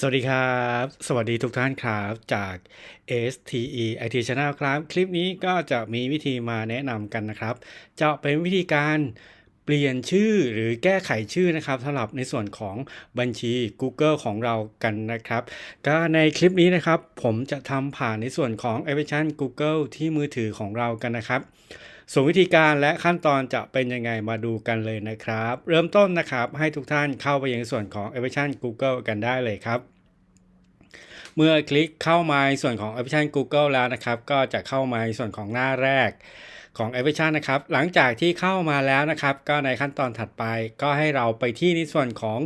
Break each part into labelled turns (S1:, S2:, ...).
S1: สวัสดีครับ สวัสดีทุกท่านครับจาก STE IT Channel ครับคลิปนี้ก็จะมีวิธีมาแนะนำกันนะครับ จะเป็นวิธีการเปลี่ยนชื่อหรือแก้ไขชื่อนะครับสำหรับในส่วนของบัญชี Google ของเรากันนะครับ ก็ในคลิปนี้นะครับ ผมจะทำผ่านในส่วนของแอปพลิเคชัน Google ที่มือถือของเรากันนะครับ ส่วนวิธีการและขั้นตอนจะเป็นยังไงมาดูกันเลยนะครับ เริ่มต้นนะครับให้ทุกท่านเข้าไปยังส่วนของแอปพลิเคชัน Google กันได้เลยครับ เมื่อคลิกเข้ามาในส่วนของแอปพลิเคชัน Google แล้วนะครับ ก็จะเข้ามาในส่วนของหน้าแรก ของแอปพลิเคชันนะครับ หลังจากที่เข้ามาแล้วนะครับ ก็ในขั้นตอนถัดไปก็ให้เราไปที่ในส่วนของ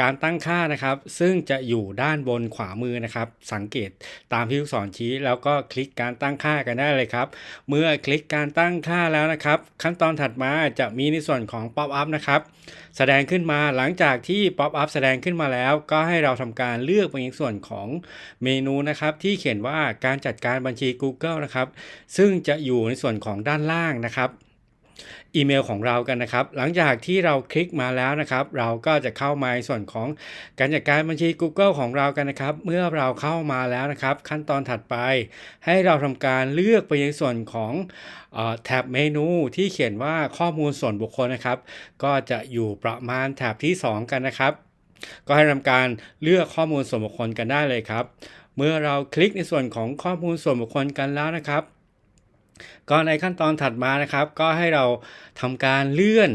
S1: การตั้งค่านะครับ ซึ่งจะอยู่ด้านบนขวามือนะครับ สังเกตตามที่ลูกศรชี้ แล้วก็คลิกการตั้งค่ากันได้เลยครับ เมื่อคลิกการตั้งค่าแล้วนะครับ ขั้นตอนถัดมาจะมีในส่วนของ Pop up นะครับแสดงขึ้นมาหลังจากที่ Pop up แสดงขึ้นมาแล้ว ก็ให้เราทำการเลือกไปในส่วนของเมนูนะครับ ที่เขียนว่าการจัดการบัญชี Google นะครับ ซึ่งจะอยู่ในส่วนของด้านล่างนะครับอีเมลของเรากันนะครับ หลังจากที่เราคลิกมาแล้วนะครับ เราก็จะเข้ามาในส่วนของการจัดการบัญชี Google ของเรากันนะครับ เมื่อเราเข้ามาแล้วนะครับ ขั้นตอนถัดไป ให้เราทำการเลือกไปในส่วนของแท็บเมนูที่เขียนว่าข้อมูลส่วนบุคคลนะครับ ก็จะอยู่ประมาณแท็บที่ 2 กันนะครับ ก็ให้ทำการเลือกข้อมูลส่วนบุคคลกันได้เลยครับ เมื่อเราคลิกในส่วนของข้อมูลส่วนบุคคลกันแล้วนะครับ ก็ในขั้นตอนถัดมานะครับ ก็ให้เราทำการเลื่อน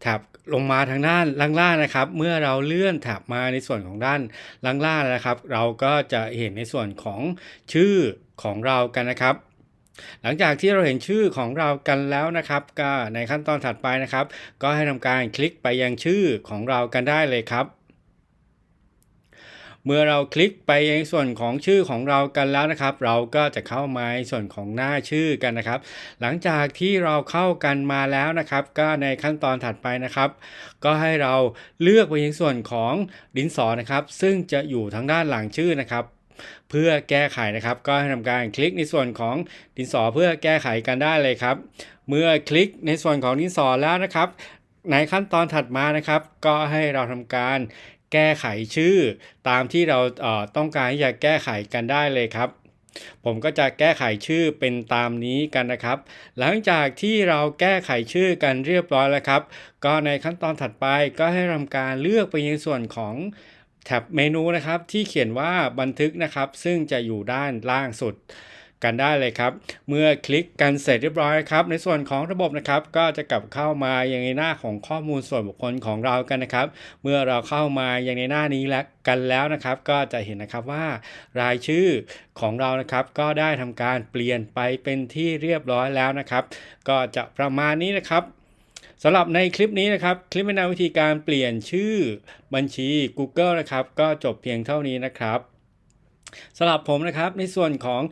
S1: แท็บลงมาทางด้านล่างๆนะครับ เมื่อเราเลื่อนแท็บมาในส่วนของด้านล่างๆนะครับ เราก็จะเห็นในส่วนของชื่อของเรากันนะครับ หลังจากที่เราเห็นชื่อของเรากันแล้วนะครับ ก็ในขั้นตอนถัดไปนะครับ ก็ให้ทำการคลิกไปยังชื่อของเรากันได้เลยครับ เมื่อเราคลิกไปยังส่วนของชื่อของเรากันแล้วนะครับ เราก็จะเข้ามาในส่วนของหน้าชื่อกันนะครับ หลังจากที่เราเข้ากันมาแล้วนะครับ ก็ในขั้นตอนถัดไปนะครับ ก็ให้เราเลือกไปยังส่วนของดินสอนะครับ ซึ่งจะอยู่ทางด้านหลังชื่อนะครับเพื่อแก้ไขนะครับ ก็ให้ทำการคลิกในส่วนของดินสอเพื่อแก้ไขกันได้เลยครับ เมื่อคลิกในส่วนของดินสอแล้วนะครับ ในขั้นตอนถัดมานะครับ ก็ให้เราทำการ แก้ไขชื่อ ตามที่เราเต้องการที่จะแก้ไขกันได้เลยครับ ผมก็จะแก้ไขชื่อเป็นตามนี้กันนะครับ หลังจากที่เราแก้ไขชื่อกันเรียบร้อยแล้วครับ ก็ในขั้นตอนถัดไปก็ให้ทำการเลือกไปยังส่วนของแท็บเมนูนะครับที่เขียนว่าบันทึกนะครับ ซึ่งจะอยู่ด้านล่างสุด กันได้เลยครับ เมื่อคลิกกันเสร็จเรียบร้อยครับ ในส่วนของระบบนะครับ ก็จะกลับเข้ามายังในหน้าของข้อมูลส่วนบุคคลของเรากันนะครับ เมื่อเราเข้ามายังในหน้านี้แล้วกันแล้วนะครับ ก็จะเห็นนะครับว่ารายชื่อของเรานะครับ ก็ได้ทำการเปลี่ยนไปเป็นที่เรียบร้อยแล้วนะครับ ก็จะประมาณนี้นะครับสำหรับในคลิปนี้นะครับ คลิปแนะนำวิธีการเปลี่ยนชื่อบัญชี Google นะครับ ก็จบเพียงเท่านี้นะครับ สำหรับผมนะครับในส่วนของ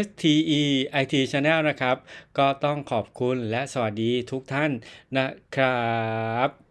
S1: STE IT Channel นะครับ ก็ต้องขอบคุณและสวัสดีทุกท่านนะครับ